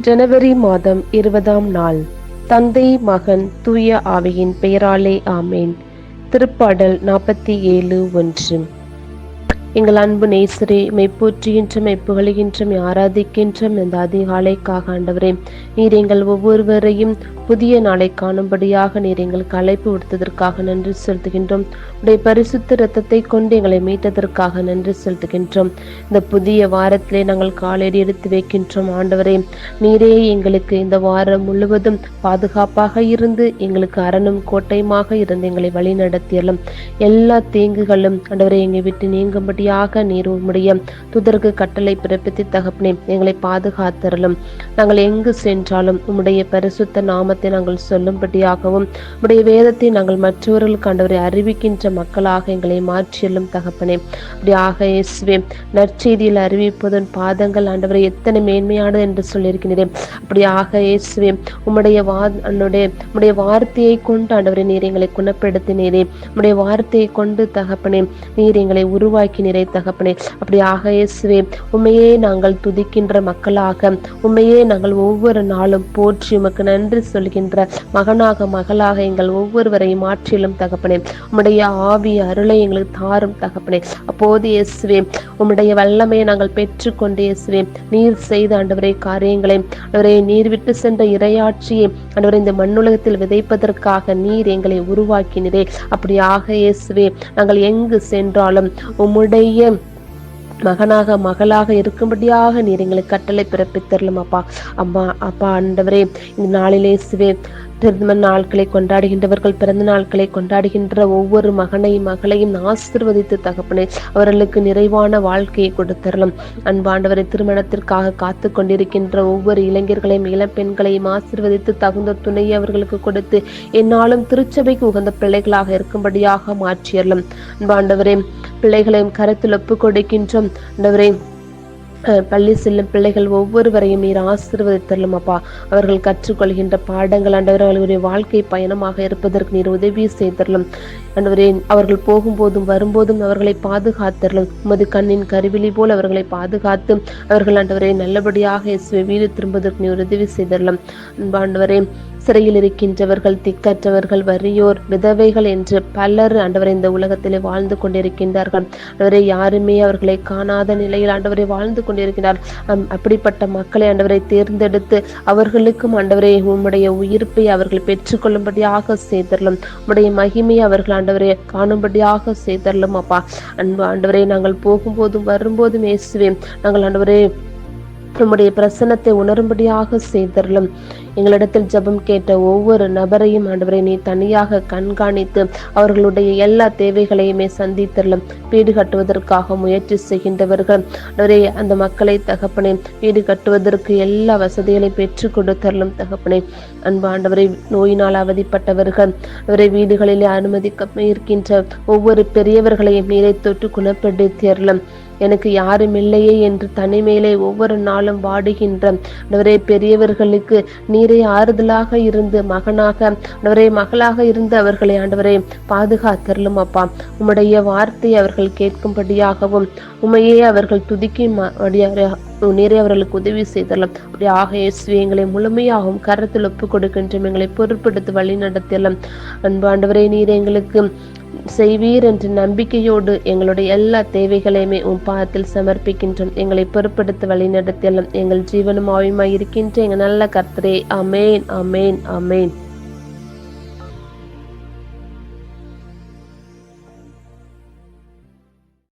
ஜனவரி மாதம் இருபதாம் நாள். தந்தை மகன் தூய ஆவியின் பெயராலே ஆமேன். திருப்பாடல் நாற்பத்தி ஏழு ஒன்று. எங்கள் அன்பு நேசரே மெய்ப்போற்றுகின்ற மெய்ப்புகழுகின்ற மெய் இந்த அதிகாலைக்காக ஆண்டவரே. நீர் எங்கள் ஒவ்வொருவரையும் புதிய நாளை காணும்படியாக நீர் எங்களுக்கு அழைப்பு விடுத்ததற்காக நன்றி செலுத்துகின்றோம். உடைய பரிசுத்த இரத்தத்தை கொண்டு எங்களை மீட்டதற்காக நன்றி செலுத்துகின்றோம். இந்த புதிய வாரத்திலே நாங்கள் காலடி எடுத்து வைக்கின்றோம் ஆண்டவரே. நீரே எங்களுக்கு இந்த வாரம் முழுவதும் பாதுகாப்பாக இருந்து எங்களுக்கு அரணும் கோட்டையுமாக இருந்து எங்களை வழி நடத்தியலும் எல்லா தீங்குகளும் ஆண்டவரே எங்களை விட்டு நீங்கும்படியாக நீர் உம்முடைய துதருக்கு கட்டளை பிறப்பித்து தகப்பனே எங்களை பாதுகாத்தரலும் நாங்கள் எங்கு சென்றாலும் உம்முடைய பரிசுத்த நாமத்தை நாங்கள் சொல்லும்படியாகவும் உம்முடைய வேதத்தை நாங்கள் மற்றவர்களுக்கு ஆண்டவரை அறிவிக்கின்ற மக்களாக எங்களை மாற்றியலும் தகப்பனே. அப்படியாக இயேசுவே நற்செய்தியில் அறிவிப்பதன் பாதங்கள் ஆண்டவரை எத்தனை மேன்மையானது என்று சொல்லியிருக்கிறேன் அப்படியாக இயேசுவே உம்முடைய வா என்னுடைய உம்முடைய வார்த்தையை கொண்டு ஆண்டவரை நீர் எங்களை குணப்படுத்தினீரே. உம்முடைய வார்த்தையை கொண்டு தகப்பனே நீர் எங்களை உருவாக்கினீர். நிறை தகப்பனே. அப்படியாக இயேசுவே உண்மையே நாங்கள் துதிக்கின்ற மக்களாக உண்மையே நாங்கள் ஒவ்வொரு நாளும் போற்றி உமக்கு நன்றி சொல்கின்ற மகனாக மகளாக எங்கள் ஒவ்வொருவரையும் மாற்றிலும் தகப்பனே. உம்முடைய ஆவி அருளை எங்களுக்கு தாரும் தகப்பனே. அப்போது இயேசுவே உம்முடைய வல்லமையை நாங்கள் பெற்றுக்கொண்டு இயேசுவே நீர் செய்த ஆண்டவரை காரியங்களை ஆண்டவரை நீர் விட்டு சென்ற இரையாட்சியை ஆண்டவரை இந்த மண்ணுலகத்தில் விதைப்பதற்காக நீர் எங்களை உருவாக்கினரே. அப்படியாக இயேசுவே நாங்கள் எங்கு சென்றாலும் உம்முடைய மகனாக மகளாக இருக்கும்படியாக நீர் எங்களுக்கு கட்டளை பிறப்பித்தரலும் அப்பா. அம்மா அப்பா ஆண்டவரே இந்த நாளிலே சிவே திருமண நாட்களை கொண்டாடுகின்றவர்கள் பிறந்த நாட்களை கொண்டாடுகின்ற ஒவ்வொரு மகனையும் மகளையும் ஆசிர்வதித்து தகப்பனே அவர்களுக்கு நிறைவான வாழ்க்கையை கொடுத்தரலும். அன்பாண்டவரை திருமணத்திற்காக காத்து கொண்டிருக்கின்ற ஒவ்வொரு இளைஞர்களையும் இளம் பெண்களையும் ஆசிர்வதித்து தகுந்த துணையை அவர்களுக்கு கொடுத்து என்னாலும் திருச்சபைக்கு உகந்த பிள்ளைகளாக இருக்கும்படியாக மாற்றியறலும் அன்பாண்டவரே பிள்ளைகளையும் கருத்தில் ஒப்பு கொடுக்கின்றோம். ஆண்டவரே பள்ளி செல்லும் பிள்ளைகள் ஒவ்வொருவரையும் நீர் ஆசீர்வதித்தரலும் அப்பா. அவர்கள் கற்றுக்கொள்கின்ற பாடங்கள் ஆண்டவர் அவர்களுடைய வாழ்க்கை பயணமாக இருப்பதற்கு நீர் உதவி செய்தரலும். ஆண்டவரே அவர்கள் போகும்போதும் வரும்போதும் அவர்களை பாதுகாத்தரலும். உமது கண்ணின் கருவிழி போல் அவர்களை பாதுகாத்து அவர்கள் ஆண்டவரை நல்லபடியாக இயேசுவை வீடு திரும்புவதற்கு நீர் உதவி செய்தரலும். அன்பாண்டவரே சிறையில் இருக்கின்றவர்கள் திக்கற்றவர்கள் வறியோர் விதவைகள் என்று பலர் ஆண்டவரை இந்த உலகத்திலே வாழ்ந்து கொண்டிருக்கின்றார்கள். ஆண்டவரை யாருமே அவர்களை காணாத நிலையில் ஆண்டவரை வாழ்ந்து கொண்டிருக்கிறார். அம், அப்படிப்பட்ட மக்களை ஆண்டவரை தேர்ந்தெடுத்து அவர்களுக்கும் ஆண்டவரை உம்முடைய உயிர்ப்பை அவர்கள் பெற்றுக்கொள்ளும்படியாக செய்தரலும் உம்முடைய மகிமையை அவர்கள் ஆண்டவரை காணும்படியாக செய்தரலும் அப்பா. அன்பு ஆண்டவரை நாங்கள் போகும்போதும் வரும்போதும் இயேசுவே நாங்கள் ஆண்டவரே உம்முடைய பிரசன்னத்தை உணரும்படியாக செய்தரலும் எங்களிடத்தில் ஜெபம் கேட்ட ஒவ்வொரு நபரையும் ஆண்டவரை நீ தனியாக கண்காணித்து அவர்களுடைய எல்லா தேவைகளையுமே சந்தித்தரலும் வீடு கட்டுவதற்காக முயற்சி செய்கின்றவர்கள். ஆண்டவரே அந்த மக்களை தகப்பனே வீடு கட்டுவதற்கு எல்லா வசதிகளையும் பெற்றுக் கொடுத்தரலும் தகப்பனே. அன்பு ஆண்டவரை நோயினால் அவதிப்பட்டவர்கள். அவரை வீடுகளிலே அனுமதிக்க இருக்கின்ற ஒவ்வொரு பெரியவர்களையும் நீரை தொட்டு குணப்படுத்தியறலும் எனக்கு யாரும் இல்லையே என்று தனிமையிலே ஒவ்வொரு நாளும் வாடுகின்ற நவரே பெரியவர்களுக்கு நீரே ஆறுதலாக இருந்து மகனாக நவரே மகளாக இருந்து அவர்களை ஆண்டவரே பாதுகாத்தரலும் அப்பா. உம்முடைய வார்த்தை அவர்கள் கேட்கும்படியாகவும் உமையே அவர்கள் துதிக்கும் நீரே அவர்களுக்கு உதவி செய்தலாம் அப்படி ஆக எங்களை முழுமையாகவும் கரத்தில் ஒப்பு கொடுக்கின்றோம் எங்களை பொறுப்படுத்தி வழி நடத்தலாம் அன்பாண்டவரே நீர் எங்களுக்கு செய்வீர் என்ற நம்பிக்கையோடு எங்களுடைய எல்லா தேவைகளையுமே உன் பாதத்தில் சமர்ப்பிக்கின்றோம். எங்களை பொறுப்படுத்த வழி எங்கள் ஜீவனும் ஆயுமாய் இருக்கின்ற எங்கள் நல்ல கர்த்தரே. அமேன் அமேன் அமேன்